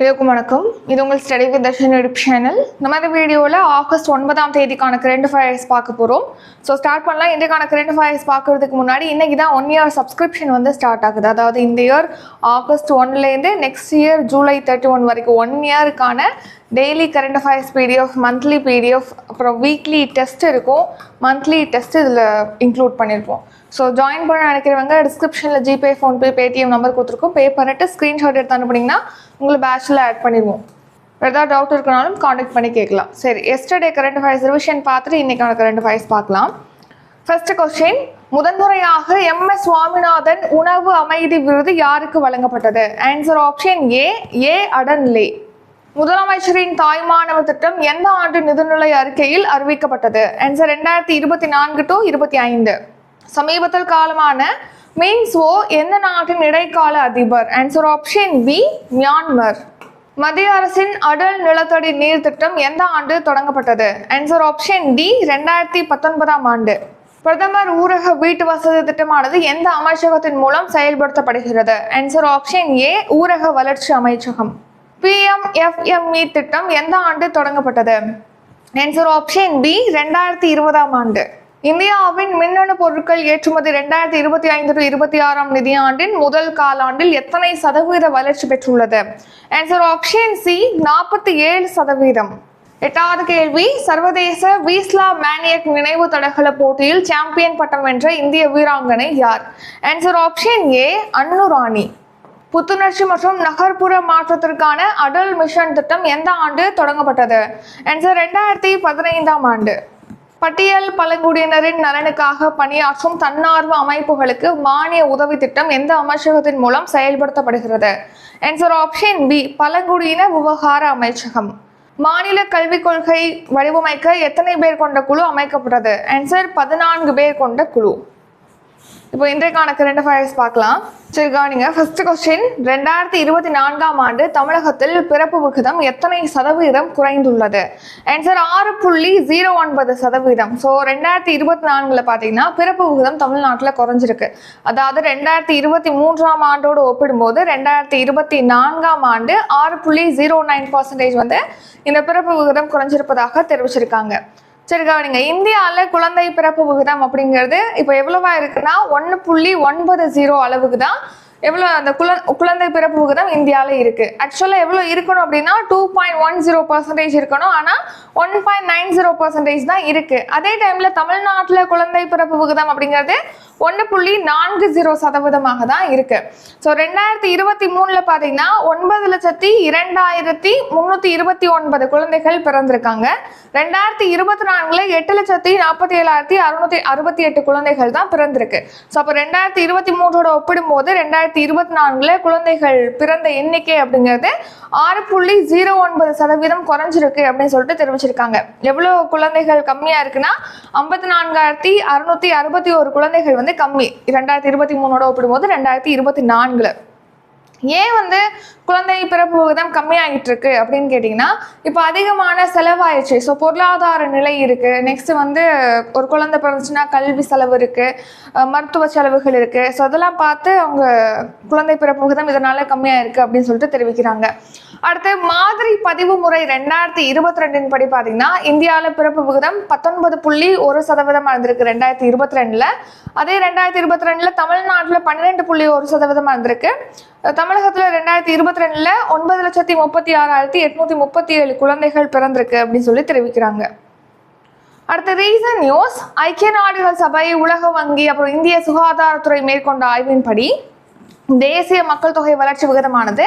எல்லோருக்கும் வணக்கம். இது உங்கள் study with Darshan YouTube channel. நம்ம இந்த வீடியோவில் ஆகஸ்ட் ஒன்பதாம் தேதிக்கான கரண்ட் ஃபயர்ஸ் பார்க்க போகிறோம் ஸோ ஸ்டார்ட் பண்ணலாம். இன்றைக்கான கரண்ட் ஃபயர்ஸ் பார்க்கறதுக்கு முன்னாடி இன்றைக்கி தான் ஒன் இயர் சப்ஸ்கிரிப்ஷன் வந்து ஸ்டார்ட் ஆகுது. அதாவது இந்த இயர் ஆகஸ்ட் ஒன்லேருந்து next year July thirty one வரைக்கும் one இயருக்கான daily current affairs PDF monthly PDF அப்புறம் வீக்லி டெஸ்ட் இருக்கும். மந்த்லி டெஸ்ட் இதில் இன்க்ளூட் பண்ணியிருப்போம் ஸோ ஜாயின் பண்ண நினைக்கிறவங்க டிஸ்கிரிப்ஷனில் ஜிபே ஃபோன்பே பேடிஎம் நம்பர் கொடுத்துருக்கோம். பே பண்ணிட்டு ஸ்க்ரீன்ஷாட் எடுத்து அனுப்புனீங்கன்னா உங்களை பேட்சில் ஆட் பண்ணிடுவோம். ஏதாவது டவுட் இருக்கனாலும் காண்டாக்ட் பண்ணி கேட்கலாம். சரி எஸ்டர்டே கரண்ட் அஃபேர்ஸ் ரிவிஷன் பார்த்துட்டு இன்றைக்கான கரண்ட் அஃபேர்ஸ் பார்க்கலாம். ஃபர்ஸ்ட் கொஸ்டின் முதன்முறையாக எம் எஸ் சுவாமிநாதன் உணவு அமைதி விருது யாருக்கு வழங்கப்பட்டது? ஆன்சர் ஆப்ஷன் ஏ ஏ அடன்லே. முதலமைச்சரின் தாய்மானவர் திட்டம் எந்த ஆண்டு நிதிநிலை அறிக்கையில் அறிவிக்கப்பட்டது? ஆன்சர் ரெண்டாயிரத்தி இருபத்தி நான்கு டு இருபத்தி ஐந்து. சமீபத்தில் காலமான மீன்ஸ்வோ எந்த நாட்டின் இடைக்கால அதிபர்? ஆன்சர் ஆப்ஷன் பி மியான்மர் மத்திய அரசின் அடல் நிலத்தடி நீர் திட்டம் எந்த ஆண்டு தொடங்கப்பட்டது? ஆன்சர் ஆப்ஷன் டி ரெண்டாயிரத்தி பத்தொன்பதாம் ஆண்டு. பிரதமர் ஊரக வீட்டு வசதி திட்டமானது எந்த அமைச்சகத்தின் மூலம் செயல்படுத்தப்படுகிறது? ஆன்சர் ஆப்ஷன் ஏ ஊரக வளர்ச்சி அமைச்சகம். பிஎம்எஃப்எம்இ திட்டம் எந்த ஆண்டு தொடங்கப்பட்டது? ஆன்சர் ஆப்ஷன் பி ரெண்டாயிரத்தி இருபதாம் ஆண்டு. இந்தியாவின் மின்னணு பொருட்கள் ஏற்றுமதி ரெண்டாயிரத்தி இருபத்தி ஐந்து டு இருபத்தி ஆறாம் நிதியாண்டின் முதல் காலாண்டில் எத்தனை சதவீத வளர்ச்சி பெற்றுள்ளது? ஆன்சர் ஆப்ஷன் சி நாற்பத்தி ஏழு சதவீதம். எட்டாவது கேள்வி சர்வதேச வீஸ்லா மேனியக் நினைவு தடகள போட்டியில் சாம்பியன் பட்டம் வென்ற இந்திய வீராங்கனை யார்? Answer option A Annu Rani. புத்துணர்ச்சி மற்றும் நகர்ப்புற மாற்றத்திற்கான அடல் மிஷன் திட்டம் எந்த ஆண்டு தொடங்கப்பட்டது? ஆன்சர் ரெண்டாயிரத்தி பதினைந்தாம் ஆண்டு. பட்டியல் பழங்குடியினரின் நலனுக்காக பணியாற்றும் தன்னார்வ அமைப்புகளுக்கு மானிய உதவி திட்டம் எந்த அமைச்சகத்தின் மூலம் செயல்படுத்தப்படுகிறது? ஆன்சர் ஆப்ஷன் பி பழங்குடியின விவகார அமைச்சகம். மாநில கல்விக் கொள்கை வடிவமைக்க எத்தனை பேர் கொண்ட குழு அமைக்கப்பட்டது? ஆன்சர் பதினான்கு பேர் கொண்ட குழு. இப்போ இன்றைக்கான கரண்ட் அஃபேர்ஸ் பார்க்கலாம். சரி கவனிங்க. ஃபர்ஸ்ட் கொஸ்டின் ரெண்டாயிரத்தி இருபத்தி நான்காம் ஆண்டு தமிழகத்தில் பிறப்பு விகிதம் எத்தனை சதவீதம் குறைந்துள்ளது? ஆன்சர் ஆறு புள்ளி ஜீரோ ஒன்பது சதவீதம். ஸோ ரெண்டாயிரத்தி இருபத்தி நான்கில் பார்த்தீங்கன்னா பிறப்பு விகிதம் தமிழ்நாட்டில் குறைஞ்சிருக்கு. அதாவது ரெண்டாயிரத்தி இருபத்தி மூன்றாம் ஆண்டோடு ஒப்பிடும்போது ரெண்டாயிரத்தி இருபத்தி நான்காம் ஆண்டு ஆறு புள்ளி ஜீரோ நைன் பர்சன்டேஜ் வந்து இந்த பிறப்பு விகிதம் குறைஞ்சிருப்பதாக தெரிவிச்சிருக்காங்க. சரி கவனிங்க. இந்தியாவில் குழந்தை பிறப்பு விகிதம் அப்படிங்கிறது இப்போ எவ்வளவா இருக்குன்னா ஒன்று புள்ளி ஒன்பது ஜீரோ அளவுக்கு தான் எவ்வளோ அந்த குழ குழந்தை பிறப்பு விகிதம் இந்தியாவில் இருக்குது ஆக்சுவலாக எவ்வளோ இருக்கணும் அப்படின்னா two point one zero percentage இருக்கணும். ஆனால் one point nine zero percentage தான் இருக்குது அதே டைமில் தமிழ்நாட்டில் குழந்தை பிறப்பு விகிதம் அப்படிங்கிறது ஒன்று புள்ளி நான்கு ஜீரோ சதவீதமாக தான் இருக்கு. ஸோ ரெண்டாயிரத்தி இருபத்தி மூணில் பார்த்தீங்கன்னா ஒன்பது லட்சத்தி இரண்டாயிரத்தி முந்நூற்றி இருபத்தி ஒன்பது குழந்தைகள் பிறந்திருக்காங்க. ரெண்டாயிரத்தி இருபத்தி நான்குல எட்டு லட்சத்தி நாற்பத்தி ஏழாயிரத்தி அறுநூத்தி அறுபத்தி எட்டு குழந்தைகள் தான் பிறந்திருக்கு. ஸோ அப்போ ரெண்டாயிரத்தி இருபத்தி மூன்றோட ஒப்பிடும்போது ரெண்டாயிரத்தி இருபத்தி நான்குல குழந்தைகள் பிறந்த எண்ணிக்கை அப்படிங்கிறது ஆறு புள்ளி ஜீரோ ஒன்பது சதவீதம் குறைஞ்சிருக்கு அப்படின்னு சொல்லிட்டு தெரிவிச்சிருக்காங்க. எவ்வளோ குழந்தைகள் கம்மியாக இருக்குன்னா ஐம்பத்தி நான்காயிரத்தி அறுநூத்தி அறுபத்தி ஒரு குழந்தைகள் வந்து கம்மி. ரெண்டாயிரத்தி இருபத்தி மூணோட ஒப்பிடும்போது ரெண்டாயிரத்தி இருபத்தி நான்கில். ஏன் வந்து குழந்தை பிறப்பு விகிதம் கம்மியாகிட்டு இருக்கு அப்படின்னு கேட்டிங்கன்னா இப்போ அதிகமான செலவாயிடுச்சு. ஸோ பொருளாதார நிலை இருக்கு. நெக்ஸ்ட் வந்து ஒரு குழந்தை பிறந்துச்சுன்னா கல்வி செலவு இருக்கு. மருத்துவ செலவுகள் இருக்கு. ஸோ அதெல்லாம் பார்த்து அவங்க குழந்தை பிறப்பு விகிதம் இதனால கம்மியாக இருக்கு அப்படின்னு சொல்லிட்டு தெரிவிக்கிறாங்க. அடுத்து மாதிரி பதிவு முறை ரெண்டாயிரத்தி இருபத்தி ரெண்டின் படி பார்த்தீங்கன்னா இந்தியாவில் பிறப்பு விகிதம் பத்தொன்பது புள்ளி ஒரு சதவீதம் இருந்திருக்கு ரெண்டாயிரத்தி இருபத்தி ரெண்டில் அதே ரெண்டாயிரத்தி இருபத்தி ரெண்டில் தமிழ்நாட்டில் பன்னிரெண்டு புள்ளி ஒரு சதவீதம் இருந்திருக்கு. தமிழகத்தில் ரெண்டாயிரத்தி இருபத்தி ரெண்டில் ஒன்பது லட்சத்தி முப்பத்தி ஆறாயிரத்தி எட்நூத்தி முப்பத்தி ஏழு குழந்தைகள் பிறந்திருக்கு அப்படின்னு சொல்லி தெரிவிக்கிறாங்க. அடுத்த ரீசன் நியூஸ் ஐக்கிய நாடுகள் சபை உலக வங்கி அப்புறம் இந்திய சுகாதாரத்துறை மேற்கொண்ட ஆய்வின்படி தேசிய மக்கள் தொகை வளர்ச்சி விகிதமானது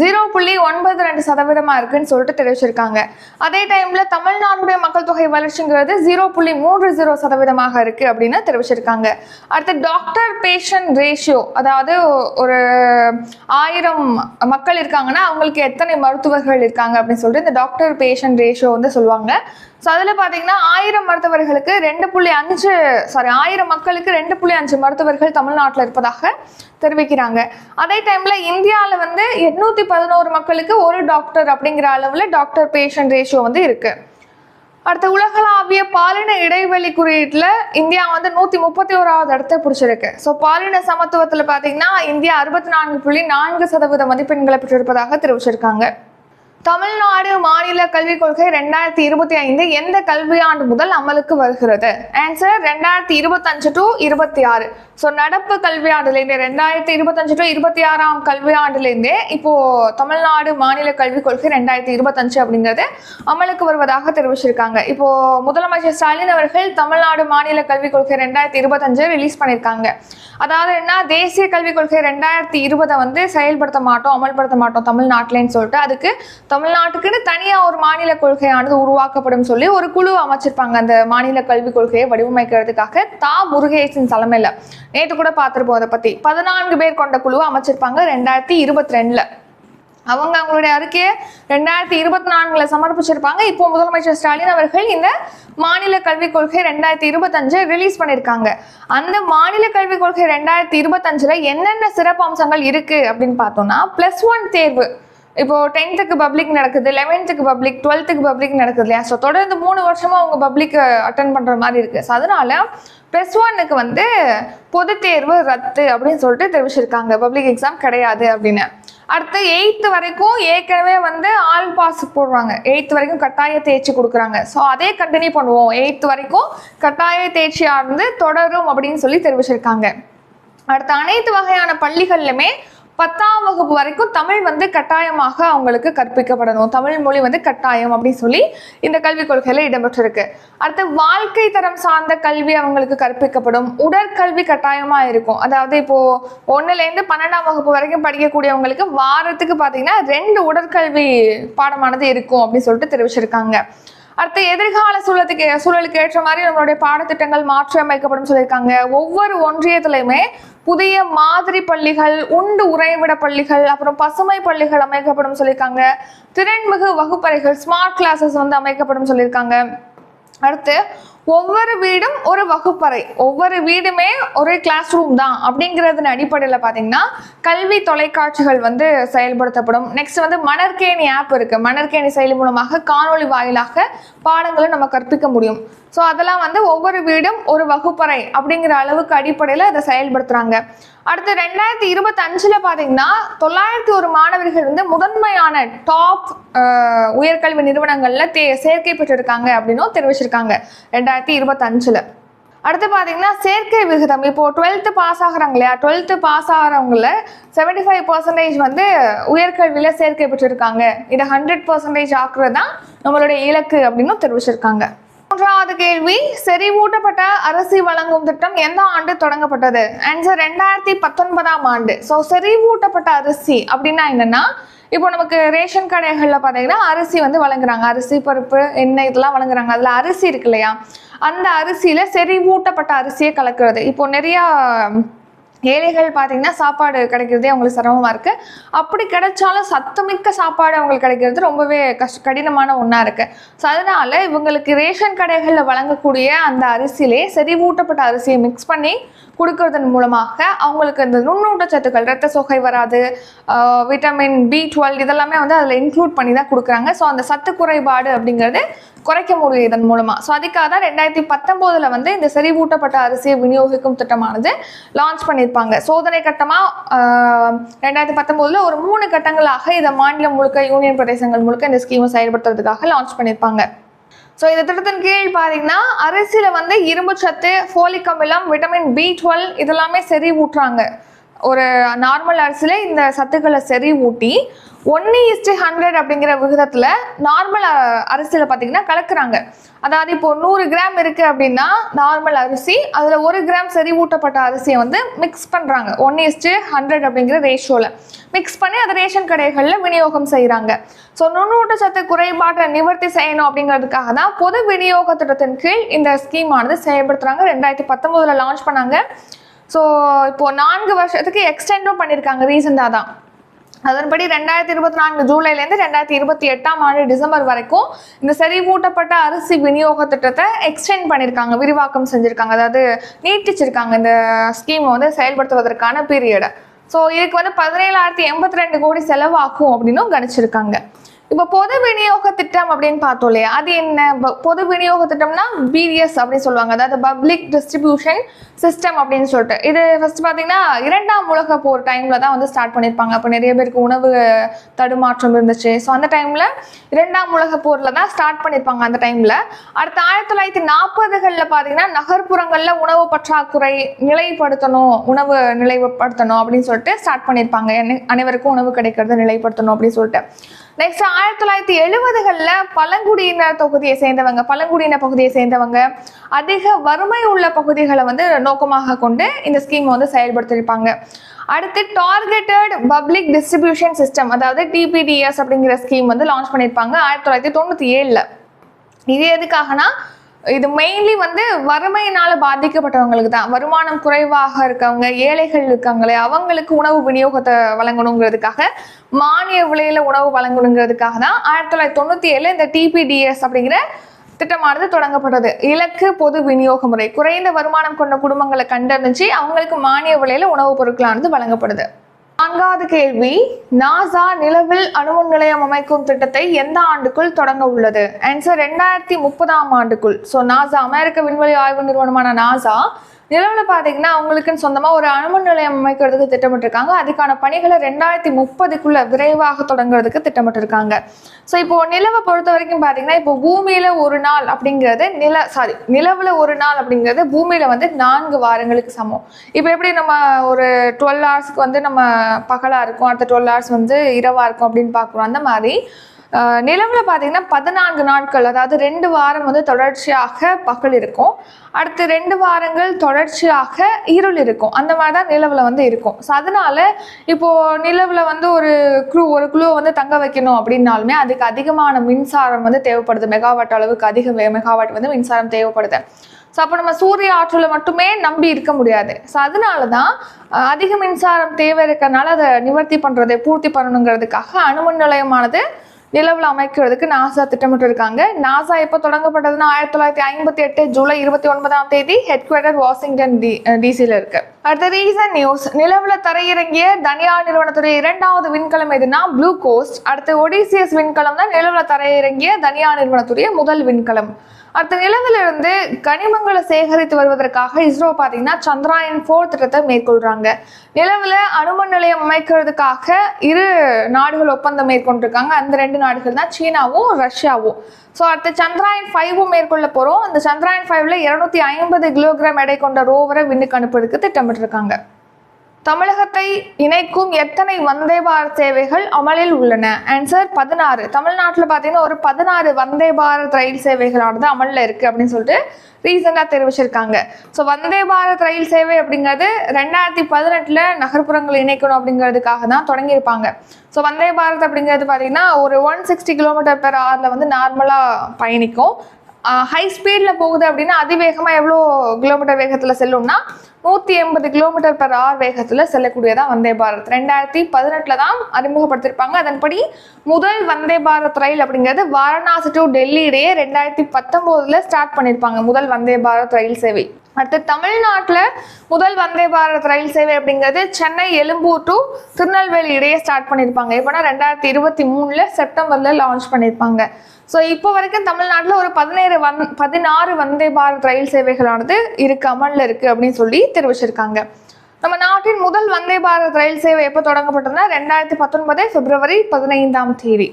ஜீரோ புள்ளி ஒன்பது ரெண்டு சதவீதமா இருக்குன்னு சொல்லிட்டு தெரிவிச்சிருக்காங்க. அதே டைம்ல தமிழ்நாட்டுடைய மக்கள் தொகை வளர்ச்சிங்கிறது ஜீரோ புள்ளி மூன்று ஜீரோ சதவீதமாக இருக்கு அப்படின்னு தெரிவிச்சிருக்காங்க. அடுத்து டாக்டர் பேஷண்ட் ரேஷியோ அதாவது ஒரு ஆயிரம் மக்கள் இருக்காங்கன்னா அவங்களுக்கு எத்தனை மருத்துவர்கள் இருக்காங்க அப்படின்னு சொல்லிட்டு இந்த டாக்டர் பேஷண்ட் ரேஷியோ வந்து சொல்லுவாங்க. ஸோ அதில் பார்த்தீங்கன்னா ஆயிரம் மருத்துவர்களுக்கு ரெண்டு புள்ளி அஞ்சு சாரி ஆயிரம் மக்களுக்கு ரெண்டு புள்ளி அஞ்சு மருத்துவர்கள் தமிழ்நாட்டில் இருப்பதாக தெரிவிக்கிறாங்க. அதே டைமில் இந்தியாவில் வந்து எட்நூற்றி பதினோரு மக்களுக்கு ஒரு டாக்டர் அப்படிங்கிற அளவில் டாக்டர் பேஷண்ட் ரேஷியோ வந்து இருக்குது அடுத்த உலகளாவிய பாலின இடைவெளி குறியீட்டில் இந்தியா வந்து நூற்றி முப்பத்தி ஓராவது இடத்தை பிடிச்சிருக்கு. ஸோ பாலின சமத்துவத்தில் பார்த்தீங்கன்னா இந்தியா அறுபத்தி நான்கு புள்ளி நான்கு சதவீத மதிப்பெண்களை பெற்றிருப்பதாக தெரிவிச்சிருக்காங்க. தமிழ்நாடு மாநில கல்விக் கொள்கை ரெண்டாயிரத்தி இருபத்தி ஐந்து எந்த கல்வியாண்டு முதல் அமலுக்கு வருகிறது? ஆன்சர் ரெண்டாயிரத்தி இருபத்தஞ்சு டு இருபத்தி ஆறு. ஸோ நடப்பு கல்வியாண்டுலேருந்தே ரெண்டாயிரத்தி இருபத்தஞ்சு டு இருபத்தி ஆறாம் கல்வியாண்டுலேருந்தே இப்போ தமிழ்நாடு மாநில கல்விக் கொள்கை ரெண்டாயிரத்தி இருபத்தஞ்சு அப்படிங்கிறது அமலுக்கு வருவதாக தெரிவிச்சிருக்காங்க. இப்போ முதலமைச்சர் ஸ்டாலின் அவர்கள் தமிழ்நாடு மாநில கல்விக் கொள்கை ரெண்டாயிரத்தி இருபத்தஞ்சு ரிலீஸ் பண்ணியிருக்காங்க. அதாவது என்ன? தேசிய கல்விக் கொள்கை ரெண்டாயிரத்தி இருபதை வந்து செயல்படுத்த மாட்டோம் அமல்படுத்த மாட்டோம் தமிழ்நாட்டிலேன்னு சொல்லிட்டு அதுக்கு தமிழ்நாட்டுக்குன்னு தனியாக ஒரு மாநில கொள்கையானது உருவாக்கப்படும் சொல்லி ஒரு குழு அமைச்சிருப்பாங்க அந்த மாநில கல்விக் கொள்கையை வடிவமைக்கிறதுக்காக தா. முருகேசன் தலைமையில். நேற்று கூட பார்த்துருப்போம் அதை பற்றி பதினான்கு பேர் கொண்ட குழு அமைச்சிருப்பாங்க ரெண்டாயிரத்தி இருபத்தி ரெண்டில் அவங்க அவங்களுடைய அறிக்கையை ரெண்டாயிரத்தி இருபத்தி நான்குல சமர்ப்பிச்சிருப்பாங்க. இப்போ முதலமைச்சர் ஸ்டாலின் அவர்கள் இந்த மாநில கல்விக் கொள்கை ரெண்டாயிரத்தி இருபத்தஞ்சு ரிலீஸ் பண்ணியிருக்காங்க அந்த மாநில கல்விக் கொள்கை ரெண்டாயிரத்தி இருபத்தஞ்சுல என்னென்ன சிறப்பு அம்சங்கள் இருக்கு அப்படின்னு பார்த்தோம்னா பிளஸ் ஒன் தேர்வு. இப்போ டென்த்துக்கு பப்ளிக் நடக்குது லெவன்த்துக்கு பப்ளிக் டுவெல்த்துக்கு பப்ளிக் நடக்குது இல்லையா? ஸோ தொடர்ந்து மூணு வருஷமா அவங்க பப்ளிக் அட்டன் பண்ணுற மாதிரி இருக்கு. ஸோ அதனால ப்ளஸ் ஒன்னுக்கு வந்து பொது தேர்வு ரத்து அப்படின்னு சொல்லிட்டு தெரிவிச்சிருக்காங்க. பப்ளிக் எக்ஸாம் கிடையாது அப்படின்னு. அடுத்து எயித்து வரைக்கும் ஏற்கனவே வந்து ஆல் பாஸ் போடுறாங்க எயித்து வரைக்கும் கட்டாய தேர்ச்சி கொடுக்குறாங்க. ஸோ அதே கண்டினியூ பண்ணுவோம். எயித்து வரைக்கும் கட்டாய தேர்ச்சியாக இருந்து தொடரும் அப்படின்னு சொல்லி தெரிவிச்சிருக்காங்க. அடுத்த அனைத்து வகையான பள்ளிகள்லையுமே பத்தாம் வகுப்பு வரைக்கும் தமிழ் வந்து கட்டாயமாக அவங்களுக்கு கற்பிக்கப்படணும். தமிழ் மொழி வந்து கட்டாயம் அப்படின்னு சொல்லி இந்த கல்விக் கொள்கையில இடம்பெற்றிருக்கு. அடுத்து வாழ்க்கை தரம் சார்ந்த கல்வி அவங்களுக்கு கற்பிக்கப்படும். உடற்கல்வி கட்டாயமா இருக்கும். அதாவது இப்போ ஒன்றுலேருந்து இருந்து பன்னெண்டாம் வகுப்பு வரைக்கும் படிக்கக்கூடியவங்களுக்கு வாரத்துக்கு பாத்தீங்கன்னா ரெண்டு உடற்கல்வி பாடமானது இருக்கும் அப்படின்னு சொல்லிட்டு தெரிவிச்சிருக்காங்க. அடுத்து எதிர்கால சூழலுக்கு சூழலுக்கு ஏற்ற மாதிரி நம்மளுடைய பாடத்திட்டங்கள் மாற்றி அமைக்கப்படும் சொல்லியிருக்காங்க. ஒவ்வொரு ஒன்றியத்திலையுமே புதிய மாதிரி பள்ளிகள் உண்டு உறைவிட பள்ளிகள் அப்புறம் பசுமை பள்ளிகள் அமைக்கப்படும் சொல்லியிருக்காங்க. திறன்மிகு வகுப்பறைகள் ஸ்மார்ட் கிளாஸஸ் வந்து அமைக்கப்படும் சொல்லியிருக்காங்க. அடுத்து ஒவ்வொரு வீடும் ஒரு வகுப்பறை. ஒவ்வொரு வீடுமே ஒரு கிளாஸ் ரூம் தான். அப்படிங்கிறதன் அடிப்படையில் பார்த்தீங்கன்னா கல்வி தொலைக்காட்சிகள் வந்து செயல்படுத்தப்படும். நெக்ஸ்ட் வந்து மணற்கேணி ஆப் இருக்குது மணற்கேணி செயலி மூலமாக காணொளி வாயிலாக பாடங்களை நம்ம கற்பிக்க முடியும். ஸோ அதெல்லாம் வந்து ஒவ்வொரு வீடும் ஒரு வகுப்பறை அப்படிங்கிற அளவுக்கு அடிப்படையில் அதை செயல்படுத்துகிறாங்க அடுத்து ரெண்டாயிரத்தி இருபத்தஞ்சில் பார்த்தீங்கன்னா தொள்ளாயிரத்தி ஒரு மாணவர்கள் வந்து முதன்மையான டாப் உயர்கல்வி நிறுவனங்களில் தே சேர்க்கை பெற்றிருக்காங்க அப்படின்னும் தெரிவிச்சிருக்காங்க ரெண்டாயிரத்தி இருபத்தஞ்சில். அடுத்து பார்த்தீங்கன்னா சேர்க்கை விகிதம். இப்போ டுவெல்த்து பாஸ் ஆகுறாங்க இல்லையா? டுவெல்த்து பாஸ் ஆகிறவங்கள செவன்டி ஃபைவ் பர்சன்டேஜ் வந்து உயர்கல்வியில் சேர்க்கை பெற்றிருக்காங்க. இதை ஹண்ட்ரட் பர்சன்டேஜ் ஆக்குறது தான் நம்மளுடைய இலக்கு அப்படின்னு தெரிவிச்சிருக்காங்க. மூன்றாவது கேள்வி செறிவூட்டப்பட்ட அரிசி வழங்கும் திட்டம் எந்த ஆண்டு தொடங்கப்பட்டது? ஆன்சர் ரெண்டாயிரத்தி பத்தொன்பதாம் ஆண்டு. ஸோ செறிவூட்டப்பட்ட அரிசி அப்படின்னா என்னன்னா இப்போ நமக்கு ரேஷன் கடைகளில் பார்த்தீங்கன்னா அரிசி வந்து வழங்குறாங்க. அரிசி பருப்பு எண்ணெய் இதெல்லாம் வழங்குறாங்க. அதில் அரிசி இருக்கு இல்லையா? அந்த அரிசியில் செறிவூட்டப்பட்ட அரிசியை கலக்கிறது. இப்போ நிறையா ஏழைகள் பார்த்தீங்கன்னா சாப்பாடு கிடைக்கிறதே அவங்களுக்கு சிரமமாக இருக்குது அப்படி கிடைச்சாலும் சத்துமிக்க சாப்பாடு அவங்களுக்கு கிடைக்கிறது ரொம்பவே கஷ்ட கடினமான ஒன்றா இருக்குது ஸோ அதனால் இவங்களுக்கு ரேஷன் கடைகளில் வழங்கக்கூடிய அந்த அரிசியிலே செறிவூட்டப்பட்ட அரிசியை மிக்ஸ் பண்ணி கொடுக்கறதன் மூலமாக அவங்களுக்கு இந்த நுண்ணூட்டச்சத்துக்கள் ரத்த சோகை வராது விட்டமின் பி டுவெல் இதெல்லாமே வந்து அதில் இன்க்ளூட் பண்ணி தான் கொடுக்குறாங்க. ஸோ அந்த சத்து குறைபாடு அப்படிங்கிறது குறைக்க முடியும் இதன் மூலமாக ஸோ அதுக்காக தான் ரெண்டாயிரத்தி பத்தொம்போதில் வந்து இந்த செறிவூட்டப்பட்ட அரிசியை விநியோகிக்கும் திட்டமானது லான்ச் பண்ணியிருப்பாங்க சோதனை கட்டமாக ரெண்டாயிரத்தி பத்தொம்போதில் ஒரு மூணு கட்டங்களாக இதை மாநிலம் முழுக்க யூனியன் பிரதேசங்கள் முழுக்க இந்த ஸ்கீமை செயல்படுத்துறதுக்காக லான்ச் பண்ணியிருப்பாங்க ஸோ இந்த திட்டத்தின் கீழ் பார்த்தீங்கன்னா அரிசியில் வந்து இரும்பு சத்து ஃபோலிக் அமிலம் விட்டமின் பி டுவெல் இதெல்லாமே செறிவூட்டுறாங்க. ஒரு நார்மல் அரிசியில் இந்த சத்துக்களை செறிவூட்டி ஒன்று இஸ்டு ஹண்ட்ரட் அப்படிங்கிற விகிதத்தில் நார்மல் அரிசியில் பார்த்தீங்கன்னா கலக்குறாங்க. அதாவது இப்போ நூறு கிராம் இருக்குது அப்படின்னா நார்மல் அரிசி அதில் ஒரு கிராம் செறிவூட்டப்பட்ட அரிசியை வந்து மிக்ஸ் பண்ணுறாங்க ஒன் இஸ்டு ஹண்ட்ரட் அப்படிங்கிற ரேஷியோவில் மிக்ஸ் பண்ணி அதை ரேஷன் கடைகளில் விநியோகம் செய்கிறாங்க ஸோ நுண்ணூட்டச்சத்து குறைபாட்டை நிவர்த்தி செய்யணும் அப்படிங்கிறதுக்காக தான் பொது விநியோக திட்டத்தின் கீழ் இந்த ஸ்கீம் ஆனது செயல்படுத்துகிறாங்க ரெண்டாயிரத்தி பத்தொம்போதில் லான்ச் பண்ணாங்க. ஸோ இப்போது நான்கு வருஷத்துக்கு எக்ஸ்டெண்டும் பண்ணியிருக்காங்க ரீசெண்டாக தான். அதன்படி ரெண்டாயிரத்தி இருபத்தி நான்கு ஜூலைலேருந்து ரெண்டாயிரத்தி இருபத்தி எட்டாம் ஆண்டு டிசம்பர் வரைக்கும் இந்த செறிவூட்டப்பட்ட அரிசி விநியோக திட்டத்தை எக்ஸ்டெண்ட் பண்ணியிருக்காங்க விரிவாக்கம் செஞ்சுருக்காங்க. அதாவது நீட்டிச்சிருக்காங்க இந்த ஸ்கீமை வந்து செயல்படுத்துவதற்கான பீரியடை ஸோ இதுக்கு வந்து பதினேழாயிரத்தி எண்பத்தி ரெண்டு கோடி செலவாகும் அப்படின்னும் கணிச்சிருக்காங்க. இப்போ பொது விநியோக திட்டம் அப்படின்னு பார்த்தோம் இல்லையா? அது என்ன? பொது விநியோக திட்டம்னா பிடிஎஸ் அப்படின்னு சொல்லுவாங்க. அதாவது பப்ளிக் டிஸ்ட்ரிபியூஷன் சிஸ்டம் அப்படின்னு சொல்லிட்டு. இது ஃபர்ஸ்ட் பார்த்தீங்கன்னா இரண்டாம் உலக போர் டைம்ல தான் வந்து ஸ்டார்ட் பண்ணியிருப்பாங்க அப்போ நிறைய பேருக்கு உணவு தடுமாற்றம் இருந்துச்சு. ஸோ அந்த டைம்ல இரண்டாம் உலக போர்ல தான் ஸ்டார்ட் பண்ணியிருப்பாங்க அந்த டைம்ல அடுத்து ஆயிரத்தி தொள்ளாயிரத்தி நாற்பதுகளில் பார்த்தீங்கன்னா நகர்ப்புறங்களில் உணவு பற்றாக்குறை நிலைப்படுத்தணும் உணவு நிலைப்படுத்தணும் அப்படின்னு சொல்லிட்டு ஸ்டார்ட் பண்ணியிருப்பாங்க அனைவருக்கும் உணவு கிடைக்கிறது நிலைப்படுத்தணும் அப்படின்னு சொல்லிட்டு. நெக்ஸ்ட் ஆயிரத்தி தொள்ளாயிரத்தி எழுபதுகளில் பழங்குடியினர் தொகுதியை சேர்ந்தவங்க பழங்குடியினர் பகுதியை சேர்ந்தவங்க அதிக வறுமை உள்ள பகுதிகளை வந்து நோக்கமாக கொண்டு இந்த ஸ்கீமை வந்து செயல்படுத்தியிருப்பாங்க. அடுத்து டார்கெட்டட் பப்ளிக் டிஸ்ட்ரிபியூஷன் சிஸ்டம் அதாவது டிபிடிஎஸ் அப்படிங்கிற ஸ்கீம் வந்து லான்ச் பண்ணியிருப்பாங்க ஆயிரத்தி தொள்ளாயிரத்தி தொண்ணூற்றி ஏழில். இது எதுக்காகனா இது மெயின்லி வந்து வறுமையினால பாதிக்கப்பட்டவங்களுக்கு தான். வருமானம் குறைவாக இருக்கவங்க ஏழைகள் இருக்காங்களே அவங்களுக்கு உணவு விநியோகத்தை வழங்கணுங்கிறதுக்காக மானிய விலையில உணவு வழங்கணுங்கிறதுக்காக தான் ஆயிரத்தி தொள்ளாயிரத்தி தொண்ணூத்தி ஏழுல இந்த டிபிடிஎஸ் அப்படிங்கிற திட்டமானது தொடங்கப்பட்டது. இலக்கு பொது விநியோக முறை குறைந்த வருமானம் கொண்ட குடும்பங்களை கண்டறிஞ்சு அவங்களுக்கு மானிய விலையில உணவுப் பொருட்களானது வழங்கப்படுது. நான்காவது கேள்வி நாசா நிலவில் அணுமின் நிலையம் அமைக்கும் திட்டத்தை எந்த ஆண்டுக்குள் தொடங்க உள்ளது? ஆன்சர் ரெண்டாயிரத்தி முப்பதாம் ஆண்டுக்குள். ஸோ நாசா அமெரிக்க விண்வெளி ஆய்வு நிறுவனமான நாசா நிலவில் பார்த்தீங்கன்னா அவங்களுக்குன்னு சொந்தமாக ஒரு அணுமின் நிலையம் அமைக்கிறதுக்கு திட்டமிட்டிருக்காங்க. அதுக்கான பணிகளை ரெண்டாயிரத்தி முப்பதுக்குள்ள விரைவாக தொடங்குறதுக்கு திட்டமிட்டிருக்காங்க. ஸோ இப்போ நிலவை பொறுத்த வரைக்கும் பார்த்தீங்கன்னா இப்போ பூமியில ஒரு நாள் அப்படிங்கிறது நில சாரி நிலவில் ஒரு நாள் அப்படிங்கிறது பூமியில வந்து நான்கு வாரங்களுக்கு சமம். இப்போ எப்படி நம்ம ஒரு டுவெல் ஹவர்ஸ்க்கு வந்து நம்ம பகலாக இருக்கும் அடுத்த டுவெல் ஹவர்ஸ் வந்து இரவாக இருக்கும் அப்படின்னு பார்க்குறோம். அந்த மாதிரி நிலவில் பார்த்தீங்கன்னா பதினான்கு நாட்கள் அதாவது ரெண்டு வாரம் வந்து தொடர்ச்சியாக பகல் இருக்கும். அடுத்து ரெண்டு வாரங்கள் தொடர்ச்சியாக இருள் இருக்கும். அந்த மாதிரி தான் நிலவில் வந்து இருக்கும். ஸோ அதனால இப்போ நிலவில் வந்து ஒரு குழு ஒரு குழுவை வந்து தங்க வைக்கணும் அப்படின்னாலுமே அதுக்கு அதிகமான மின்சாரம் வந்து தேவைப்படுது. மெகாவாட் அளவுக்கு அதிக மெகாவாட் வந்து மின்சாரம் தேவைப்படுது. ஸோ அப்போ நம்ம சூரிய ஆற்றலை மட்டுமே நம்பி இருக்க முடியாது. ஸோ அதனால தான் அதிக மின்சாரம் தேவை இருக்கிறனால அதை நிவர்த்தி பண்ணுறது பூர்த்தி பண்ணணுங்கிறதுக்காக அணுமின் நிலையமானது நிலவில் அமைக்கிறதுக்கு நாசா திட்டமிட்டு இருக்காங்க நாசா எப்போ தொடங்கப்பட்டதுன்னா ஆயிரத்தி தொள்ளாயிரத்தி ஐம்பத்தி எட்டு ஜூலை இருபத்தி ஒன்பதாம் தேதி ஹெட் குவார்டர் வாஷிங்டன் டி டிசியில் இருக்கு. அடுத்த ரீசன் நியூஸ் நிலவில் தரையிறங்கிய தனியார் நிறுவனத்துடைய இரண்டாவது விண்கலம் எதுனா ப்ளூ கோஸ்ட் அடுத்து ஒடிசியஸ் விண்கலம் தான் நிலவில் தரையிறங்கிய தனியார் நிறுவனத்துடைய முதல் விண்கலம். அடுத்த நிலவிலிருந்து கனிமங்களை சேகரித்து வருவதற்காக இஸ்ரோ பார்த்தீங்கன்னா சந்திராயன் ஃபோர் திட்டத்தை மேற்கொள்றாங்க. நிலவில் அணுமன் நிலையம் அமைக்கிறதுக்காக இரு நாடுகள் ஒப்பந்தம் மேற்கொண்டிருக்காங்க. அந்த ரெண்டு நாடுகள் தான் சீனாவும் ரஷ்யாவும். ஸோ அடுத்து சந்திராயன் ஃபைவும் மேற்கொள்ள போகிறோம் அந்த சந்திராயன் ஃபைவ்ல இருநூத்தி ஐம்பது கிலோகிராம் எடை கொண்ட ரோவரை விண்ணுக்கு அனுப்புறதுக்கு திட்டமிட்டிருக்காங்க. தமிழகத்தை இணைக்கும் எத்தனை வந்தே பாரத் சேவைகள் அமலில் உள்ளன? ஆன்சர் பதினாறு. தமிழ்நாட்டில் பார்த்தீங்கன்னா ஒரு பதினாறு வந்தே பாரத் ரயில் சேவைகளானது அமலில் இருக்கு அப்படின்னு சொல்லிட்டு ரீசெண்டாக தெரிவிச்சிருக்காங்க. ஸோ வந்தே பாரத் ரயில் சேவை அப்படிங்கிறது ரெண்டாயிரத்தி பதினெட்டில் நகர்ப்புறங்களை இணைக்கணும் அப்படிங்கிறதுக்காக தான் தொடங்கியிருப்பாங்க. ஸோ வந்தே பாரத் அப்படிங்கிறது பார்த்தீங்கன்னா ஒரு ஒன் சிக்ஸ்டி கிலோமீட்டர் பெர் ஹவரில் வந்து நார்மலாக பயணிக்கும். ஹை ஸ்பீடில் போகுது அப்படின்னா அதிவேகமாக எவ்வளோ கிலோமீட்டர் வேகத்தில் செல்லும்னா நூற்றி எண்பது கிலோமீட்டர் பெர் ஹவர் வேகத்தில் செல்லக்கூடியதான் வந்தே பாரத். ரெண்டாயிரத்தி பதினெட்டில் தான் அறிமுகப்படுத்தியிருப்பாங்க அதன்படி முதல் வந்தே பாரத் ரயில் அப்படிங்கிறது வாரணாசி டு டெல்லி இடையே ரெண்டாயிரத்தி பத்தொம்போதில் ஸ்டார்ட் பண்ணியிருப்பாங்க முதல் வந்தே பாரத் ரயில் சேவை. அடுத்து தமிழ்நாட்டில் முதல் வந்தே பாரத் ரயில் சேவை அப்படிங்கிறது சென்னை எழும்பூர் டு திருநெல்வேலி இடையே ஸ்டார்ட் பண்ணியிருப்பாங்க எப்போனா ரெண்டாயிரத்தி இருபத்தி மூணில் செப்டம்பரில் லான்ச் பண்ணியிருப்பாங்க ஸோ இப்போ வரைக்கும் தமிழ்நாட்டில் ஒரு பதினேழு வந் பதினாறு வந்தே பாரத் ரயில் சேவைகளானது இருக்கு அமலில் இருக்குது அப்படின்னு சொல்லி தெரிவிச்சிருக்காங்க. நம்ம நாட்டின் முதல் வந்தே பாரத் ரயில் சேவை எப்போ தொடங்கப்பட்டதுன்னா ரெண்டாயிரத்தி பத்தொன்பது பிப்ரவரி பதினைந்தாம் தேதி.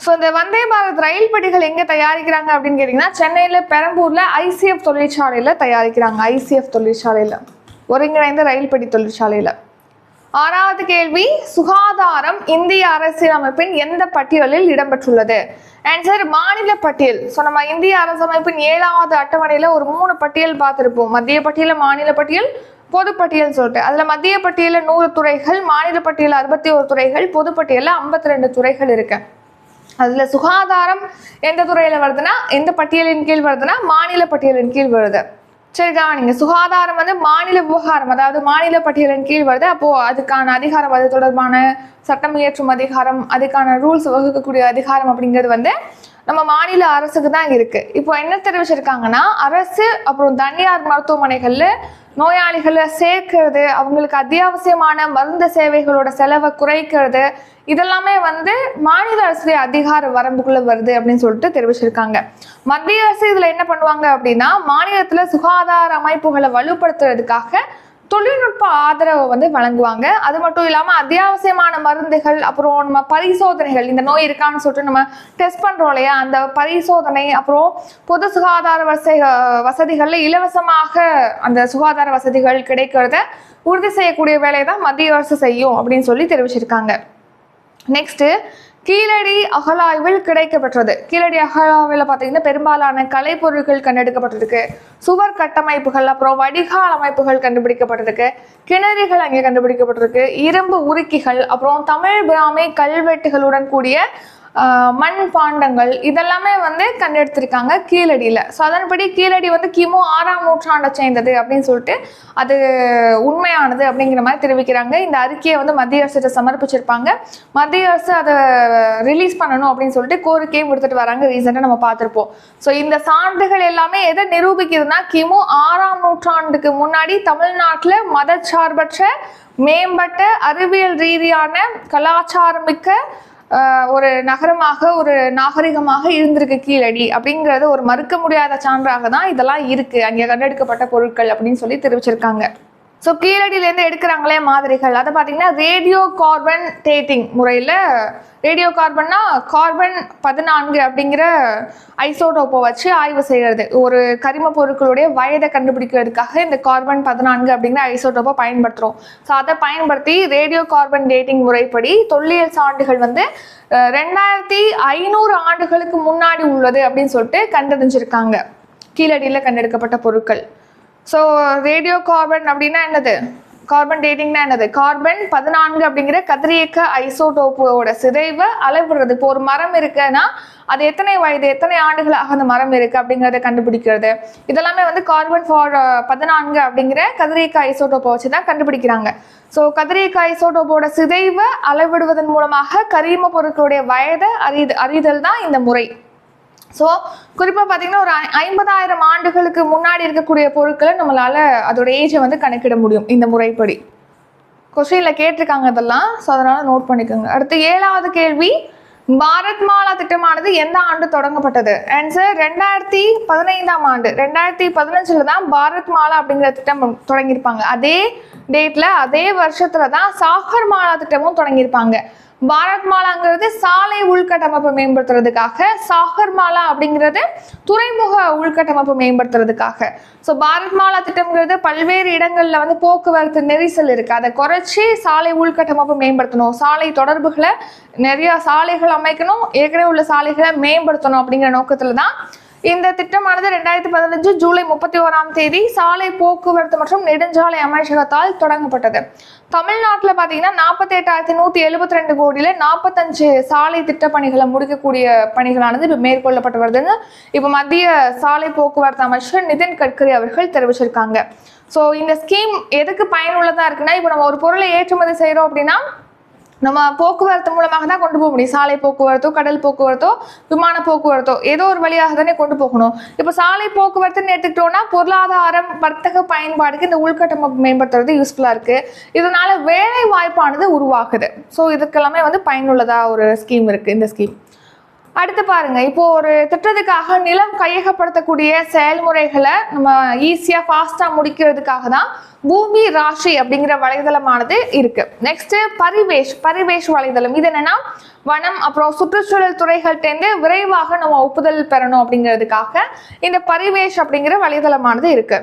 ஸோ இந்த வந்தே பாரத் ரயில் பெட்டிகள் எங்கே தயாரிக்கிறாங்க அப்படின்னு கேட்டிங்கன்னா சென்னையில் பெரம்பூரில் ஐசிஎஃப் தொழிற்சாலையில் தயாரிக்கிறாங்க ஐசிஎஃப் தொழிற்சாலையில். ஒருங்கிணைந்த ரயில் பெட்டி தொழிற்சாலையில். ஆறாவது கேள்வி சுகாதாரம் இந்திய அரசியலமைப்பின் எந்த பட்டியலில் இடம்பெற்றுள்ளது? ஆன்சர் மாநில பட்டியல். ஸோ நம்ம இந்திய அரசமைப்பின் ஏழாவது அட்டவணையில் ஒரு மூணு பட்டியல் பார்த்துருப்போம். மத்திய பட்டியல் மாநில பட்டியல் பொதுப்பட்டியல் சொல்லிட்டு. அதில் மத்திய பட்டியலில் நூறு துறைகள் மாநில பட்டியலில் அறுபத்தி ஒரு துறைகள் பொதுப்பட்டியலில் ஐம்பத்தி ரெண்டு துறைகள் இருக்கு. அதில் சுகாதாரம் எந்த துறையில் வருதுன்னா எந்த பட்டியலின் கீழ் வருதுன்னா மாநில பட்டியலின் கீழ் வருது. சரி கவனிங்க சுகாதாரம் வந்து மாநில விவகாரம் அதாவது மாநில பட்டியலின் கீழ் வருது. அப்போ அதுக்கான அதிகாரம் அது தொடர்பான சட்டம் இயற்றும் அதிகாரம் அதுக்கான ரூல்ஸ் வகுக்கக்கூடிய அதிகாரம் அப்படிங்கிறது வந்து நம்ம மாநில அரசுக்கு தான் இருக்கு. இப்போ என்ன தெரிவிச்சிருக்காங்கன்னா அரசு அப்புறம் தனியார் மருத்துவமனைகள்ல நோயாளிகளை சேர்க்கிறது அவங்களுக்கு அத்தியாவசியமான மருந்து சேவைகளோட செலவை குறைக்கிறது இதெல்லாமே வந்து மாநில அரசுடைய அதிகார வரம்புக்குள்ள வருது அப்படின்னு சொல்லிட்டு தெரிவிச்சிருக்காங்க. மத்திய அரசு இதுல என்ன பண்ணுவாங்க அப்படின்னா மாநிலத்துல சுகாதார அமைப்புகளை வலுப்படுத்துறதுக்காக தொழில்நுட்ப ஆதரவை வந்து வழங்குவாங்க. அது மட்டும் இல்லாமல் அத்தியாவசியமான மருந்துகள் அப்புறம் நம்ம பரிசோதனைகள் இந்த நோய் இருக்கான்னு சொல்லிட்டு நம்ம டெஸ்ட் பண்ணுறோம் இல்லையா? அந்த பரிசோதனை அப்புறம் பொது சுகாதார வசதி வசதிகளில் இலவசமாக அந்த சுகாதார வசதிகள் கிடைக்கிறத உறுதி செய்யக்கூடிய வேலையை தான் மத்திய அரசு செய்யும் அப்படின்னு சொல்லி தெரிவிச்சிருக்காங்க. நெக்ஸ்ட்டு கீழடி அகழாய்வில் கிடைக்கப்பெற்றது. கீழடி அகழாய்வில் பார்த்தீங்கன்னா பெரும்பாலான கலைப்பொருட்கள் கண்டெடுக்கப்பட்டிருக்கு. சுவர் கட்டமைப்புகள் அப்புறம் வடிகால் அமைப்புகள் கண்டுபிடிக்கப்பட்டிருக்கு. கிணறுகள் அங்கே கண்டுபிடிக்கப்பட்டிருக்கு. இரும்பு உருக்கிகள் அப்புறம் தமிழ் பிராமி கல்வெட்டுகளுடன் கூடிய மண் பாண்டங்கள் இதெல்லாமே வந்து கண்டெடுத்திருக்காங்க கீழடியில். ஸோ அதன்படி கீழடி வந்து கிமு ஆறாம் நூற்றாண்டை சேர்ந்தது அப்படின்னு சொல்லிட்டு அது உண்மையானது அப்படிங்கிற மாதிரி தெரிவிக்கிறாங்க. இந்த அறிக்கையை வந்து மத்திய அரசிட்ட சமர்ப்பிச்சிருப்பாங்க. மத்திய அரசு அதை ரிலீஸ் பண்ணணும் அப்படின்னு சொல்லிட்டு கோரிக்கையும் கொடுத்துட்டு வராங்க. ரீசெண்டாக நம்ம பார்த்துருப்போம். ஸோ இந்த சான்றுகள் எல்லாமே எதை நிரூபிக்குதுன்னா கிமு ஆறாம் நூற்றாண்டுக்கு முன்னாடி தமிழ்நாட்டில் மதச்சார்பற்ற மேம்பட்ட அறிவியல் ரீதியான கலாச்சாரமிக்க ஒரு நகரமாக ஒரு நாகரிகமாக இருந்திருக்கு கீழடி அப்படிங்கிறது ஒரு மறுக்க முடியாத சான்றாக தான் இதெல்லாம் இருக்குது அங்கே கண்டெடுக்கப்பட்ட பொருட்கள் அப்படின்னு சொல்லி தெரிவிச்சிருக்காங்க. ஸோ கீழடியிலேருந்து எடுக்கிறாங்களே மாதிரிகள். அதை பார்த்தீங்கன்னா ரேடியோ கார்பன் டேட்டிங் முறையில் ரேடியோ கார்பன்னா கார்பன் பதினான்கு அப்படிங்கிற ஐசோடோப்பை வச்சு ஆய்வு செய்கிறது ஒரு கரிம பொருட்களுடைய வயதை கண்டுபிடிக்கிறதுக்காக இந்த கார்பன் பதினான்கு அப்படிங்கிற ஐசோடோப்பை பயன்படுத்துகிறோம் ஸோ அதை பயன்படுத்தி ரேடியோ கார்பன் டேட்டிங் முறைப்படி தொல்லியல் சான்றுகள் வந்து ரெண்டாயிரத்தி ஐநூறு ஆண்டுகளுக்கு முன்னாடி உள்ளது அப்படின்னு சொல்லிட்டு கண்டறிஞ்சிருக்காங்க. கீழடியில் கண்டெடுக்கப்பட்ட பொருட்கள். ஸோ ரேடியோ கார்பன் அப்படின்னா என்னது? கார்பன் டேட்டிங்னா என்னது? கார்பன் பதினான்கு அப்படிங்கிற கதிரியக்க ஐசோடோப்போட சிதைவை அளவிடுறது. இப்போ ஒரு மரம் இருக்குன்னா அது எத்தனை வயது எத்தனை ஆண்டுகளாக அந்த மரம் இருக்குது அப்படிங்கிறத கண்டுபிடிக்கிறது. இதெல்லாமே வந்து கார்பன் ஃபார் பதினான்கு அப்படிங்கிற கதிரியக்க ஐசோடோப்பை வச்சு தான் கண்டுபிடிக்கிறாங்க. ஸோ கதிரியக்க ஐசோடோப்போட சிதைவை அளவிடுவதன் மூலமாக கரிம பொருட்களுடைய வயதை அறிது அறிதல் தான் இந்த முறை. ஸோ குறிப்பாக பார்த்தீங்கன்னா ஒரு ஐ- ஐம்பதாயிரம் ஆண்டுகளுக்கு முன்னாடி இருக்கக்கூடிய பொருட்களை நம்மளால் அதோட ஏஜை வந்து கணக்கிட முடியும் இந்த முறைப்படி. கொஸ்டினில் கேட்டிருக்காங்க இதெல்லாம். ஸோ அதனால் நோட் பண்ணிக்கோங்க. அடுத்து ஏழாவது கேள்வி. பாரத் மாலா திட்டமானது எந்த ஆண்டு தொடங்கப்பட்டது? ஆன்சர் ரெண்டாயிரத்தி பதினைந்தாம் ஆண்டு. ரெண்டாயிரத்தி பதினஞ்சில் தான் பாரத் மாலா அப்படிங்கிற திட்டம் தொடங்கியிருப்பாங்க. அதே டேட்டில் அதே வருஷத்தில் தான் சாகர் மாலா திட்டமும் தொடங்கியிருப்பாங்க. பாரத் மாலாங்கிறது சாலை உள்கட்டமைப்பு மேம்படுத்துறதுக்காக சாகர் மாலா அப்படிங்கிறது துறைமுக உள்கட்டமைப்பு மேம்படுத்துறதுக்காக. ஸோ பாரத் மாலா திட்டம்ங்கிறது பல்வேறு இடங்களில் வந்து போக்குவரத்து நெரிசல் இருக்குது அதை குறைச்சி சாலை உள்கட்டமைப்பு மேம்படுத்தணும். சாலை தொடர்புகளை நிறையா சாலைகள் அமைக்கணும். ஏற்கனவே உள்ள சாலைகளை மேம்படுத்தணும் அப்படிங்கிற நோக்கத்தில் தான் இந்த திட்டமானது ரெண்டாயிரத்தி பதினஞ்சு ஜூலை முப்பத்தி ஓராம் தேதி சாலை போக்குவரத்து மற்றும் நெடுஞ்சாலை அமைச்சகத்தால் தொடங்கப்பட்டது. தமிழ்நாட்டில் பார்த்தீங்கன்னா நாற்பத்தி எட்டாயிரத்தி நூற்றி எழுபத்தி ரெண்டு கோடியில் நாற்பத்தஞ்சு சாலை திட்ட பணிகளை முடிக்கக்கூடிய பணிகளானது இப்போ மேற்கொள்ளப்பட்டு வருதுன்னு இப்போ மத்திய சாலை போக்குவரத்து அமைச்சர் நிதின் கட்கரி அவர்கள் தெரிவிச்சிருக்காங்க. ஸோ இந்த ஸ்கீம் எதுக்கு பயனுள்ளதாக இருக்குன்னா இப்போ நம்ம ஒரு பொருளை ஏற்றுமதி செய்கிறோம் அப்படின்னா நம்ம போக்குவரத்து மூலமாக தான் கொண்டு போக முடியும். சாலை போக்குவரத்தோ கடல் போக்குவரத்தோ விமான போக்குவரத்தோ ஏதோ ஒரு வழியாக தானே கொண்டு போகணும். இப்போ சாலை போக்குவரத்துன்னு எடுத்துக்கிட்டோம்னா பொருளாதாரம் வர்த்தக பயன்பாடுக்கு இந்த உள்கட்டமைப்பு மேம்படுத்துறது யூஸ்ஃபுல்லாக இருக்கு. இதனால வேலை வாய்ப்பானது உருவாகுது. ஸோ இதுக்கெல்லாமே வந்து பயனுள்ளதாக ஒரு ஸ்கீம் இருக்கு இந்த ஸ்கீம் அடுத்து பாருங்க இப்போ ஒரு திட்டத்துக்காக நிலம் கையகப்படுத்தக்கூடிய செயல்முறைகளை நம்ம ஈஸியா ஃபாஸ்டா முடிக்கிறதுக்காக தான் பூமி ராஷி அப்படிங்கிற வலைதளமானது இருக்கு. நெக்ஸ்ட் பரிவேஷ் பரிவேஷ் வலைதளம். இது என்னன்னா வனம் அப்புறம் சுற்றுச்சூழல் துறைகள்டேருந்து விரைவாக நம்ம ஒப்புதல் பெறணும் அப்படிங்கிறதுக்காக இந்த பரிவேஷ் அப்படிங்கிற வலைதளமானது இருக்கு.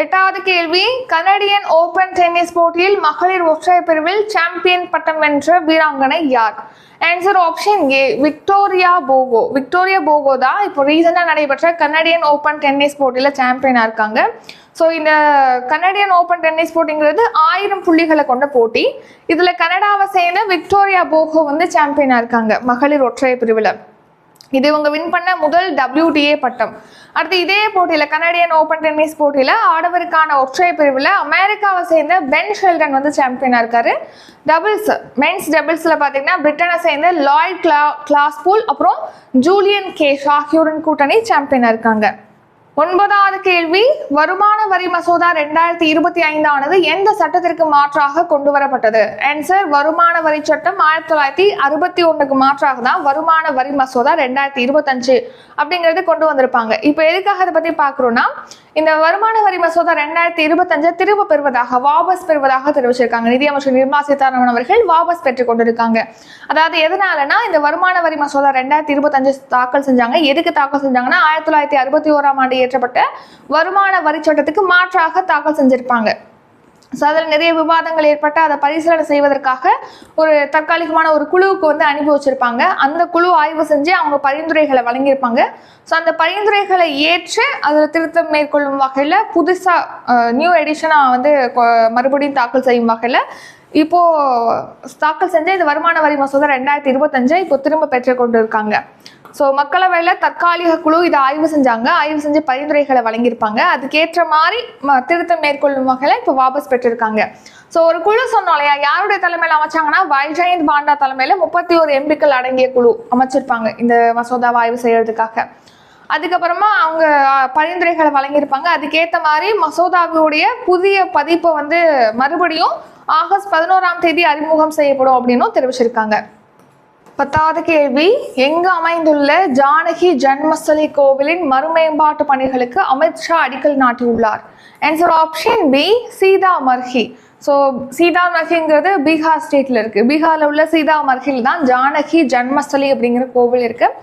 எட்டாவது கேள்வி கனடியன் ஓபன் டென்னிஸ் போட்டியில் மகளிர் ஒற்றையர் பிரிவில் சாம்பியன் பட்டம் வென்ற வீராங்கனை யார்? Answer option A Victoria Mboko. Victoria Mboko தான் இப்போ ரீசெண்டாக நடைபெற்ற கனடியன் ஓபன் டென்னிஸ் போட்டியில் சாம்பியனாக இருக்காங்க. ஸோ இந்த கனடியன் ஓப்பன் டென்னிஸ் போட்டிங்கிறது ஆயிரம் புள்ளிகளை கொண்ட போட்டி. இதில் கனடாவை சேர்ந்த விக்டோரியா போகோ வந்து சாம்பியனாக இருக்காங்க மகளிர் ஒற்றையர் பிரிவில். இது இவங்க வின் பண்ண முதல் டபிள்யூடிஏ பட்டம். அடுத்து இதே போட்டியில் கனடியன் ஓபன் டென்னிஸ் போட்டியில் ஆடவருக்கான ஒற்றை பிரிவில் அமெரிக்காவை சேர்ந்த பென் ஷெல்டன் வந்து சாம்பியனாக இருக்காரு. டபுள்ஸ் மென்ஸ் டபுள்ஸில் பார்த்தீங்கன்னா பிரிட்டனை சேர்ந்த லாய்ட் கிளா கிளாஸ்பூல் அப்புறம் ஜூலியன் கேஷ் ஆகியோரின் கூட்டணி சாம்பியனாக இருக்காங்க. ஒன்பதாவது கேள்வி வருமான வரி மசோதா ரெண்டாயிரத்தி இருபத்தி ஐந்தானது எந்த சட்டத்திற்கு மாற்றாக கொண்டு வரப்பட்டது ஆன்சர் வருமான வரி சட்டம் ஆயிரத்தி தொள்ளாயிரத்தி அறுபத்தி ஒன்றுக்கு மாற்றாக தான் வருமான வரி மசோதா ரெண்டாயிரத்தி இருபத்தஞ்சு அப்படிங்கிறது கொண்டு வந்திருப்பாங்க. இப்போ எதுக்காக அதை பத்தி பார்க்குறோன்னா இந்த வருமான வரி மசோதா ரெண்டாயிரத்தி இருபத்தஞ்சு திரும்ப பெறுவதாக வாபஸ் பெறுவதாக தெரிவிச்சிருக்காங்க. நிதியமைச்சர் நிர்மலா சீதாராமன் அவர்கள் வாபஸ் பெற்றுக் கொண்டிருக்காங்க. அதாவது எதனாலனா இந்த வருமான வரி மசோதா ரெண்டாயிரத்தி இருபத்தஞ்சு தாக்கல் செஞ்சாங்க. எதுக்கு தாக்கல் செஞ்சாங்கன்னா ஆயிரத்தி தொள்ளாயிரத்தி அறுபத்தி ஓராம் ஆண்டு இயற்றப்பட்ட வருமான வரி சட்டத்துக்கு மாற்றாக தாக்கல் செஞ்சிருப்பாங்க. ஸோ அதில் நிறைய விவாதங்கள் ஏற்பட்டு அதை பரிசீலனை செய்வதற்காக ஒரு தற்காலிகமான ஒரு குழுவுக்கு வந்து அனுப்பி வச்சிருப்பாங்க அந்த குழு ஆய்வு செஞ்சு அவங்க பரிந்துரைகளை வழங்கியிருப்பாங்க. ஸோ அந்த பரிந்துரைகளை ஏற்று அதில் திருத்தம் மேற்கொள்ளும் வகையில் புதுசாக நியூ எடிஷனாக வந்து கொ- மறுபடியும் தாக்கல் செய்யும் வகையில் இப்போ தாக்கல் செஞ்ச இந்த வருமான வரி மசோதா ரெண்டாயிரத்தி இருபத்தஞ்சை இப்போ திரும்ப பெற்றுக்கொண்டு இருக்காங்க ஸோ மக்களவையில் தற்காலிக குழு இதை ஆய்வு செஞ்சாங்க. ஆய்வு செஞ்சு பரிந்துரைகளை வழங்கியிருப்பாங்க. அதுக்கேற்ற மாதிரி ம- திருத்தம் மேற்கொள்ளும் வகையில் இப்போ வாபஸ் பெற்றிருக்காங்க. ஸோ ஒரு குழு சொன்னோம் இல்லையா? யாருடைய தலைமையில் அமைச்சாங்கன்னா வைஜயந்த் பாண்டா தலைமையில் முப்பத்தி ஒரு எம்பிக்கள் அடங்கிய குழு அமைச்சிருப்பாங்க இந்த மசோதாவை ஆய்வு செய்யறதுக்காக. அதுக்கப்புறமா அவங்க பரிந்துரைகளை வழங்கியிருப்பாங்க. அதுக்கேற்ற மாதிரி மசோதாவுடைய புதிய பதிப்பை வந்து மறுபடியும் ஆகஸ்ட் பதினோராம் தேதி அறிமுகம் செய்யப்படும் அப்படின்னும் தெரிவிச்சிருக்காங்க. பத்தாவது கேள்வி எங்கு அமைந்துள்ள ஜானகி ஜன்மஸ்தலி கோவிலின் மறுமேம்பாட்டு பணிகளுக்கு அமித்ஷா அடிக்கல் நாட்டியுள்ளார். Answer option B Sitamarhi so Sita மர்ஹிங்கிறது பீகார் ஸ்டேட்டில் இருக்குது பீகாரில் உள்ள சீதா மர்ஹில் தான் ஜானகி ஜன்மஸ்தலி அப்படிங்கிற கோவில் இருக்குது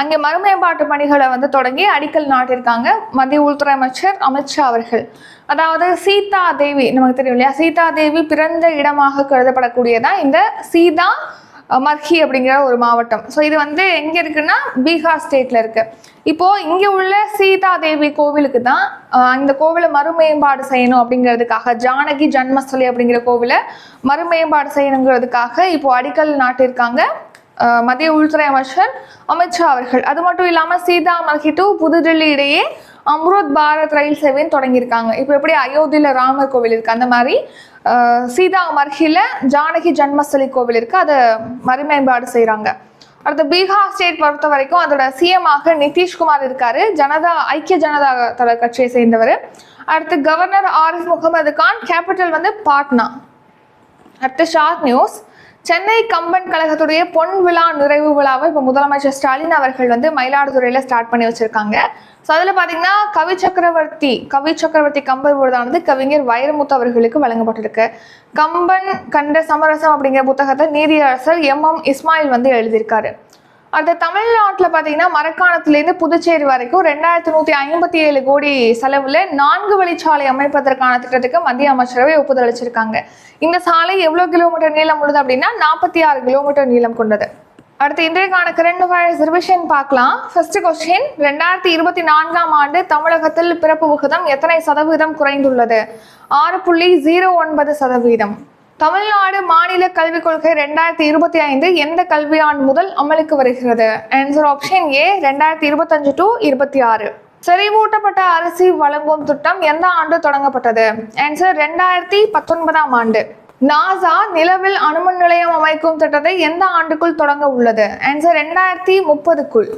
அங்கே மறுமேம்பாட்டு பணிகளை வந்து தொடங்கி அடிக்கல் நாட்டியிருக்காங்க மத்திய உள்துறை அமைச்சர் அமித்ஷா அவர்கள். அதாவது சீதா தேவி நமக்கு தெரியும் இல்லையா? சீதா தேவி பிறந்த இடமாக கருதப்படக்கூடியதான் இந்த சீதா மர்ஹி அப்படிங்கிற ஒரு மாவட்டம். ஸோ இது வந்து எங்கே இருக்குன்னா பீகார் ஸ்டேட்டில் இருக்குது இப்போ இங்கே உள்ள சீதா தேவி கோவிலுக்கு தான் இந்த கோவிலை மறுமேம்பாடு செய்யணும் அப்படிங்கிறதுக்காக ஜானகி ஜன்மஸ்தலி அப்படிங்கிற கோவிலை மறுமேம்பாடு செய்யணுங்கிறதுக்காக இப்போ அடிக்கல் நாட்டியிருக்காங்க மத்திய உள்துறை அமைச்சர் அமித்ஷா அவர்கள். அது மட்டும் இல்லாமல் சீதா மர்ஹி டு புதுடெல்லி இடையே அம்ருத் பாரத் ரயில் சேவையும் தொடங்கியிருக்காங்க. இப்போ எப்படி அயோத்தியில் ராமர் கோவில் இருக்கு அந்த மாதிரி சீதா மர்ஹில ஜானகி ஜன்மஸ்தலி கோவில் இருக்குது அதை மறுமேம்பாடு செய்கிறாங்க அடுத்து பீகார் ஸ்டேட் பொறுத்த வரைக்கும் அதோட சிஎம் ஆக நிதிஷ்குமார் இருக்காரு. ஜனதா ஐக்கிய ஜனதா தள கட்சியை சேர்ந்தவர். அடுத்து கவர்னர் ஆரிஃப் முகமது கான் கேபிட்டல் வந்து பாட்னா. அடுத்து ஷார்ட் நியூஸ். சென்னை கம்பன் கழகத்துடைய பொன் விழா நிறைவு விழாவை இப்போ முதலமைச்சர் ஸ்டாலின் அவர்கள் வந்து மயிலாடுதுறையில் ஸ்டார்ட் பண்ணி வச்சிருக்காங்க. ஸோ அதில் பார்த்தீங்கன்னா கவி சக்கரவர்த்தி கவி சக்கரவர்த்தி கம்பர் விருதானது கவிஞர் வைரமுத்து அவர்களுக்கு வழங்கப்பட்டிருக்கு. கம்பன் கண்ட சமரசம் அப்படிங்கிற புத்தகத்தை நீதியரசர் எம் எம் இஸ்மாயில் வந்து எழுதியிருக்காரு. அடுத்து தமிழ்நாட்டில் பார்த்தீங்கன்னா மரக்காணத்துலேருந்து புதுச்சேரி வரைக்கும் ரெண்டாயிரத்தி நூற்றி ஐம்பத்தி ஏழு கோடி செலவில் நான்கு வழிச்சாலை அமைப்பதற்கான திட்டத்துக்கு மத்திய அமைச்சரவை ஒப்புதல் அளிச்சிருக்காங்க இந்த சாலை எவ்வளோ கிலோமீட்டர் நீளம் உள்ளது அப்படின்னா நாற்பத்தி ஆறு கிலோமீட்டர் நீளம் கொண்டது. அடுத்து இன்றைக்கான கரண்ட் அஃபேர்ஸ் ரிவிஷன் பார்க்கலாம். ஃபர்ஸ்ட் கொஸ்டின் ரெண்டாயிரத்தி இருபத்தி நான்காம் ஆண்டு தமிழகத்தில் பிறப்பு விகிதம் எத்தனை சதவீதம் குறைந்துள்ளது? ஆறு புள்ளி ஜீரோ ஒன்பது சதவீதம். தமிழ்நாடு மாநில கல்விக் கொள்கை ரெண்டாயிரத்தி இருபத்தி ஐந்து எந்த கல்வியாண்டு முதல் அமலுக்கு வருகிறது? ஆன்சர் ஆப்ஷன் ஏ ரெண்டாயிரத்தி இருபத்தஞ்சு டு இருபத்தி ஆறு. செறிவூட்டப்பட்ட அரிசி வழங்கும் திட்டம் எந்த ஆண்டு தொடங்கப்பட்டது? ஆன்சர் ரெண்டாயிரத்தி பத்தொன்பதாம் ஆண்டு. நாசா நிலவில் அணுமன் நிலையம் அமைக்கும் திட்டத்தை எந்த ஆண்டுக்குள் தொடங்க உள்ளது? ஆன்சர் ரெண்டாயிரத்தி முப்பதுக்குள்.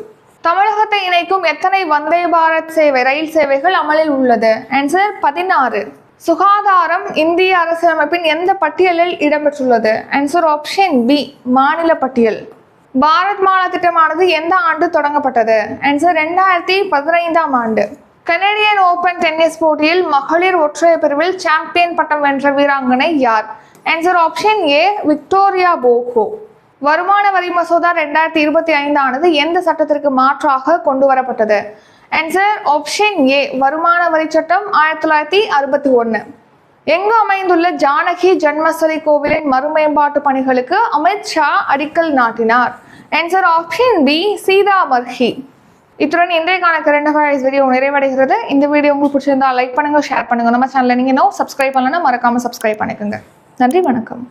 தமிழகத்தை இணைக்கும் எத்தனை வந்தே பாரத் சேவை ரயில் சேவைகள் அமலில் உள்ளது? ஆன்சர் பதினாறு. சுகாதாரம் இந்திய அரசியலமைப்பின் எந்த பட்டியலில் இடம்பெற்றுள்ளது? ஆன்சர் ஆப்ஷன் பி மாநில பட்டியல். பாரத் மாலா திட்டமானது எந்த ஆண்டு தொடங்கப்பட்டது? ஆன்சர் ரெண்டாயிரத்தி பதினைந்தாம் ஆண்டு. கனடியன் ஓபன் டென்னிஸ் போட்டியில் மகளிர் ஒற்றையர் பிரிவில் சாம்பியன் பட்டம் வென்ற வீராங்கனை யார்? Answer option A Victoria Mboko. வருமான வரி மசோதா ரெண்டாயிரத்தி இருபத்தி ஐந்தானது எந்த சட்டத்திற்கு மாற்றாக கொண்டு வரப்பட்டது ஆன்சர் ஆப்ஷன் ஏ வருமான வரி சட்டம் ஆயிரத்தி தொள்ளாயிரத்தி அறுபத்தி ஒன்று எங்கு அமைந்துள்ள ஜானகி ஜன்மஸ்தலி கோவிலின் மறுமேம்பாட்டு பணிகளுக்கு அமித்ஷா அடிக்கல் நாட்டினார். ஆன்சர் ஆப்ஷன் பி சீதா மர்ஹி இத்துடன் இன்றைக்கான கரண்ட் அஃபேர்ஸ் வீடியோ நிறைவடைகிறது. இந்த வீடியோ உங்களுக்கு பிடிச்சிருந்தா லைக் பண்ணுங்க ஷேர் பண்ணுங்க. நம்ம சேனலில் நீங்கள் இன்னும் சப்ஸ்கிரைப் பண்ணலன்னா மறக்காம சப்ஸ்கிரைப் பண்ணிக்கோங்க. நன்றி வணக்கம்.